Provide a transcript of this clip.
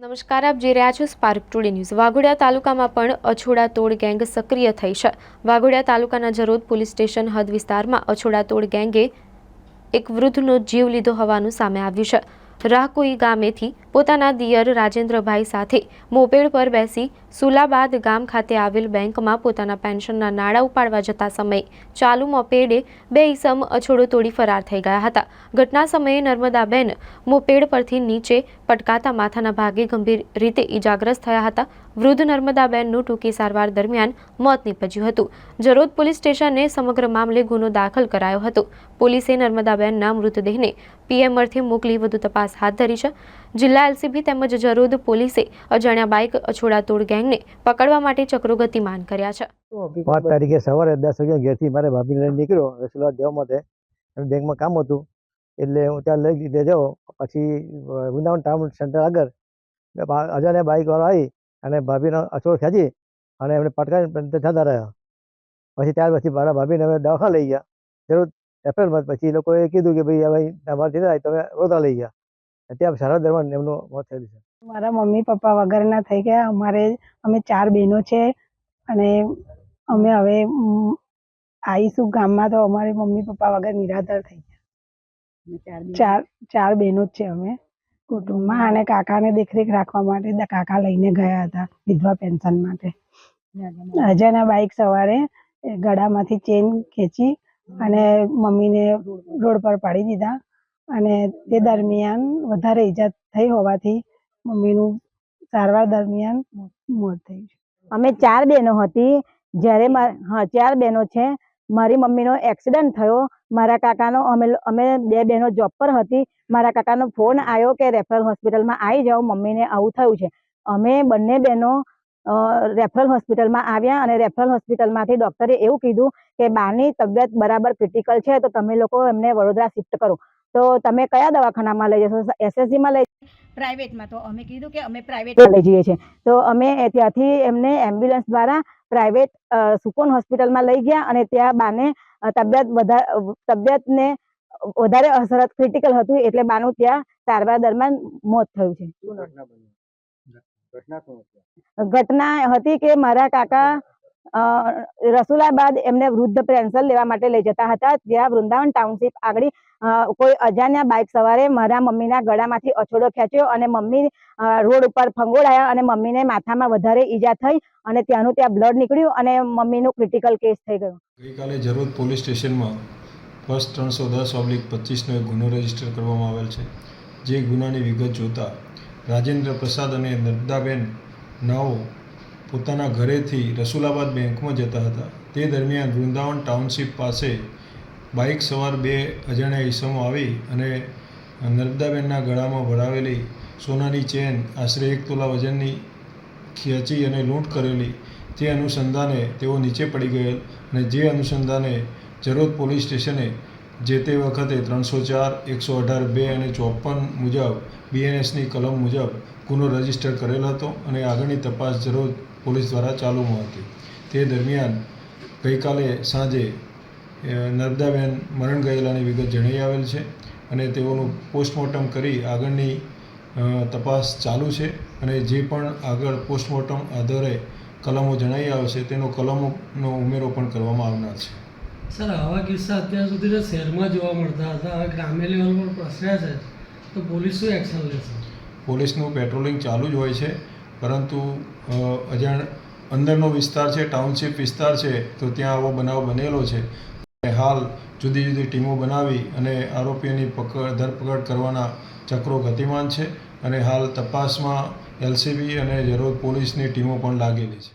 નમસ્કાર, આપ જોઈ રહ્યા છો સ્પાર્ક ટુડે ન્યૂઝ વાઘોડિયા તાલુકામાં પણ અછોડા તોડ ગેંગ સક્રિય થઈ છે. વાઘોડિયા તાલુકાના જરોદ પોલીસ સ્ટેશન હદ વિસ્તારમાં અછોડા તોડ ગેંગે એક વૃદ્ધનો જીવ લીધો હોવાનું સામે આવ્યું છે. રાહકોઈ ગામેથી પોતાના દિયર રાજેન્દ્રભાઈ સાથે મોપેડ પર બેસી સુલાબાદ ગામ ખાતે આવેલ બેંકમાં પોતાના પેન્શનના નાણાં ઉપાડવા જતા સમયે ચાલુ મોપેડે બે ઈસમ અછોડો તોડી ફરાર થઈ ગયા હતા. ઘટના સમયે નર્મદાબેન મોપેડ પરથી નીચે પટકાતા માથાના ભાગે ગંભીર રીતે ઈજાગ્રસ્ત થયા હતા. વૃદ્ધ નર્મદાબેનનું ટૂંકી સારવાર દરમિયાન મોત નીપજ્યું હતું. જરોદ પોલીસ સ્ટેશને સમગ્ર મામલે ગુનો દાખલ કરાયો હતો. પોલીસે નર્મદાબેનના મૃતદેહને પીએમ અર્થે મોકલી વધુ તપાસ હાથ ધરી છે. જિલ્લા એલસીબી તેમજ જરોદ પોલીસે અજાણ્યા બાઇક અછોડાતોડ ગેંગને પકડવા માટે ચક્રો ગતિમાન કર્યા છે. પાંચ તારીખે સવારે દસ વાગ્યા ઘેરથી મારે ભાભીને લઈને નીકળ્યો રસોડા દેવા માટે. બેંકમાં કામ હતું. એટલે હું ત્યાં લઈ લીધે જાઉં પછી વૃંદાવન ટાઉન સેન્ટર આગળ અજાણ્યા બાઇકવાળો આવી અને ભાભીનો અછોડ ખેંચી અને એમને પટકાવીને જતા રહ્યા. પછી ત્યાર પછી મારા ભાભીને અમે દવાખા લઈ ગયા. જરૂર એપ્રિલમાં પછી એ લોકોએ કીધું કે ભાઈ હવે તમારે જઈને તમે વડોદરા લઈ ગયા. અને ત્યાં સારવાર દરમિયાન એમનું મોત થયેલું છે. મારા મમ્મી પપ્પા વગરના થઈ ગયા. અમારે અમે ચાર બહેનો છે અને અમે હવે આવીશું ગામમાં તો અમારે મમ્મી પપ્પા વગર નિરાધાર થઈ ગયા. ચાર ચાર બહેનો જ છે અમે કુટુંબમાં અને કાકાને દેખરેખ રાખવા માટે કાકા લઈને ગયા હતા વિધવા પેન્શન માટે. અજાના બાઇક સવારે ગળામાંથી ચેન ખેંચી અને મમ્મીને રોડ પર પાડી દીધા. અને તે દરમિયાન વધારે ઈજા થઈ હોવાથી મમ્મીનું સારવાર દરમિયાન મોત થયું અમે ચાર બહેનો હતી. જ્યારે હા, ચાર બહેનો છે. મારી મમ્મીનો એક્સિડન્ટ થયો. મારા કાકાનો, અમે અમે બે બહેનો જોબ પર હતી. મારા કાકાનો ફોન આવ્યો કે રેફરલ હોસ્પિટલમાં આવી જાઓ, મમ્મીને આવું થયું છે. અમે બંને બહેનો રેફરલ હોસ્પિટલમાં આવ્યા અને રેફરલ હોસ્પિટલમાંથી ડૉક્ટરે એવું કીધું કે બાની તબિયત બરાબર ક્રિટિકલ છે, તો તમે લોકો એમને વડોદરા શિફ્ટ કરો. તો તમે કયા દવાખાનામાં લઈ જશો? એસએસજીમાં લઈ પ્રાઇવેટમાં તો અમે કીધું કે અમે પ્રાઇવેટમાં લઈ જઈએ છીએ. તો અમે ત્યાંથી એમને એમ્બ્યુલન્સ દ્વારા પ્રાઇવેટ સુકોન હોસ્પિટલમાં લઈ ગયા અને ત્યાં બાને તબિયત વધારે તબિયતને વધારે અસરત ક્રિટિકલ હતું એટલે બાનું ત્યાં સારવાર દરમિયાન મોત થયું છે. ઘટના હતી કે મારા કાકા રસુલાબાદ એમને વૃદ્ધ પેન્શન લેવા માટે લઈ જતા હતા. જ્યાં વૃંદાવન ટાઉનશીપ આગળ કોઈ અજાણ્યા બાઇક સવારે મારા મમ્મીના ગળામાંથી અછોડો ખેંચ્યો અને મમ્મી રોડ ઉપર ફંગોળાયા અને મમ્મીને માથામાં વધારે ઈજા થઈ અને ત્યાંનું ત્યાં બ્લડ નીકળ્યું અને મમ્મીનું ક્રિટિકલ કેસ થઈ ગયો. ગઈકાલે જરૂર પોલીસ સ્ટેશનમાં ફર્સ્ટ ત્રણસો દસ ઓબ્લિક પચીસનો એક ગુનો રજિસ્ટર કરવામાં આવેલ છે. જે ગુનાની વિગત જોતા રાજેન્દ્ર પ્રસાદ અને નર્મદાબેન નાઓ પોતાના ઘરેથી રસુલાબાદ બેંકમાં જતા હતા. તે દરમિયાન વૃંદાવન ટાઉનશીપ પાસે બાઇક સવાર બે અજાણ્યા ઈસમો આવી અને નર્મદાબેનના ગળામાં ભરાવેલી સોનાની ચેન, આશરે એક તોલા વજનની ખેંચી અને લૂંટ કરેલી તે અનુસંધાને તેઓ નીચે પડી ગયેલ અને જે અનુસંધાને જરોદ પોલીસ સ્ટેશને જે તે વખતે ત્રણસો ચાર, એકસો અઢાર, બે અને ચોપન મુજબ બીએનએસની કલમ મુજબ ગુનો રજિસ્ટર કરેલ હતો અને આગળની તપાસ દરરોજ પોલીસ દ્વારા ચાલુમાં હતી. તે દરમિયાન ગઈકાલે સાંજે નર્મદાબેન મરણ ગયેલાની વિગત જણાઈ આવેલ છે અને તેઓનું પોસ્ટમોર્ટમ કરી આગળની તપાસ ચાલુ છે અને જે પણ આગળ પોસ્ટમોર્ટમ આધારે કલમો જણાઈ આવશે તેનો કલમોનો ઉમેરો પણ કરવામાં આવનાર છે. સર, આવા કિસ્સા અત્યાર સુધી શહેરમાં જોવા મળતા હતા. હવે ગ્રામ્ય લેવલ પર પ્રસર્યા છે. તો પોલીસ શું એક્શન લેશે? પોલીસનું પેટ્રોલિંગ ચાલુ જ હોય છે, પરંતુ અજાણ અંદરનો વિસ્તાર છે, ટાઉનશીપ વિસ્તાર છે, તો ત્યાં આવો બનાવ બનેલો છે. હાલ જુદી જુદી ટીમો બનાવી અને આરોપીઓની પકડ, ધરપકડ કરવાના ચક્રો ગતિમાન છે અને હાલ તપાસમાં એલસીબી અને જરોદ પોલીસની ટીમો પણ લાગેલી છે.